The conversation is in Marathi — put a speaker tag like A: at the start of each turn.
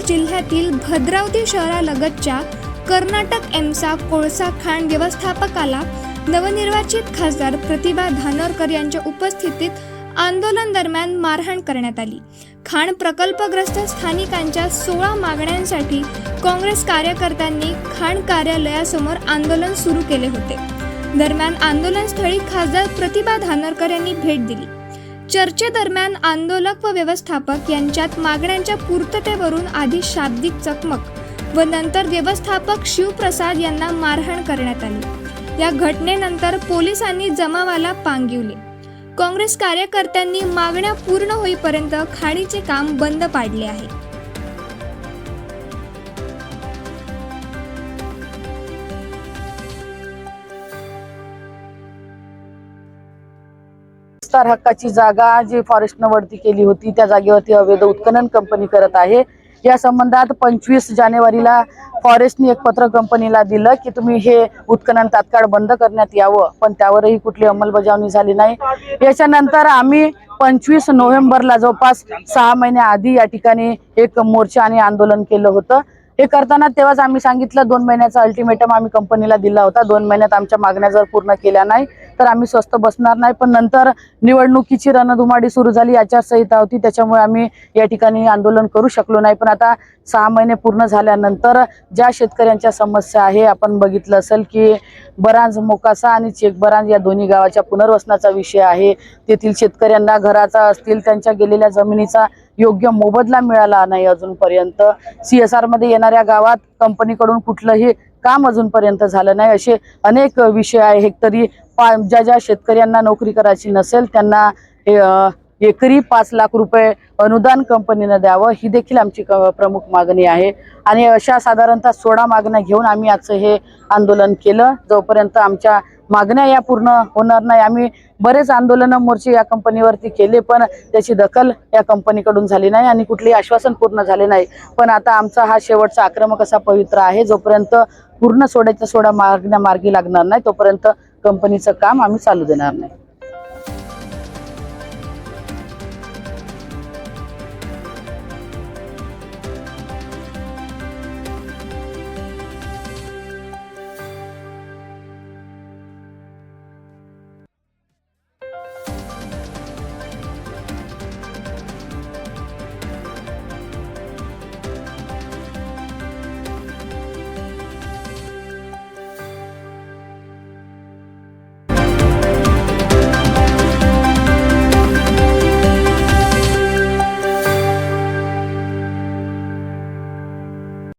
A: जिल्ह्यातील भद्रावती शहरालगतच्या कर्नाटक एमसा कोळसा खाण व्यवस्थापकाला नवनिर्वाचित खासदार प्रतिभा धानोरकर यांच्या उपस्थितीत आंदोलन दरम्यान मारहाण करण्यात आली. खाण प्रकल्पग्रस्त स्थानिकांच्या सोळा मागण्यांसाठी काँग्रेस कार्यकर्त्यांनी खाण कार्यालयासमोर आंदोलन सुरू केले होते. दरम्यान आंदोलनस्थळी खासदार प्रतिभा धानोरकर यांनी भेट दिली. चर्चेदरम्यान आंदोलक व व्यवस्थापक यांच्यात मागण्यांच्या पूर्ततेवरून आधी शाब्दिक चकमक व नंतर व्यवस्थापक शिवप्रसाद यांना मारहाण करण्यात आली. या घटनेनंतर पोलिसांनी जमावाला पांगिवले. काँग्रेस कार्यकर्त्यांनी मागण्या पूर्ण होईपर्यंत खाणीचे काम बंद पाडले आहे.
B: विस्तार हक्काची जागा जी फॉरेस्टनं वरती केली होती त्या जागेवरती अवैध उत्खनन कंपनी करत आहे. या संबंधात पंचवीस जानेवारीला फॉरेस्टने एक पत्र कंपनीला दिलं की तुम्ही हे उत्खनन तात्काळ बंद करण्यात यावं पण त्यावरही कुठली अंमलबजावणी झाली नाही. याच्यानंतर आम्ही पंचवीस नोव्हेंबरला जवळपास सहा महिन्या आधी या ठिकाणी एक मोर्चा आणि आंदोलन केलं होतं. हे करताना तेव्हाच आम्ही सांगितलं दोन महिन्याचा अल्टिमेटम आम्ही कंपनीला दिला होता. दोन महिन्यात आमच्या मागण्या जर पूर्ण केल्या नाही तर आम्ही स्वस्त बसणार नाही. पण नंतर निवडणुकीची रणधुमाडी सुरू झाली आचारसंहिता होती. त्याच्यामुळे आम्ही या ठिकाणी आंदोलन करू शकलो नाही. पण आता सहा महिने पूर्ण झाल्यानंतर ज्या शेतकऱ्यांच्या समस्या आहे आपण बघितलं असेल की बरांज मोकासा आणि चेक बरांज या दोन्ही गावाच्या पुनर्वसनाचा विषय आहे. तेथील शेतकऱ्यांना घराचा असतील त्यांच्या गेलेल्या जमिनीचा योग्य मोबदला मिळाला नाही अजूनपर्यंत. सी एस आरमध्ये येणाऱ्या गावात कंपनीकडून कुठलंही काम अजूनपर्यंत झालं नाही. असे अनेक विषय आहे हेक्टरी पा ज्या ज्या शेतकऱ्यांना नोकरी करायची नसेल त्यांना एकरी पाच लाख रुपये अनुदान कंपनीनं द्यावं ही देखील आमची प्रमुख मागणी आहे. आणि अशा साधारणतः सोळा मागण्या घेऊन आम्ही आजचं हे आंदोलन केलं. जोपर्यंत आमच्या मागण्या या पूर्ण होणार नाही आम्ही बरेच आंदोलन मोर्चे या कंपनीवरती केले पण त्याची दखल या कंपनीकडून झाली नाही आणि कुठलेही आश्वासन पूर्ण झाले नाही. पण आता आमचा हा शेवटचा आक्रमक असा पवित्र आहे जोपर्यंत पूर्ण सोड्याच्या सोडा मागण्या मार्गी लागणार नाही तोपर्यंत कंपनीचं काम आम्ही चालू देणार नाही.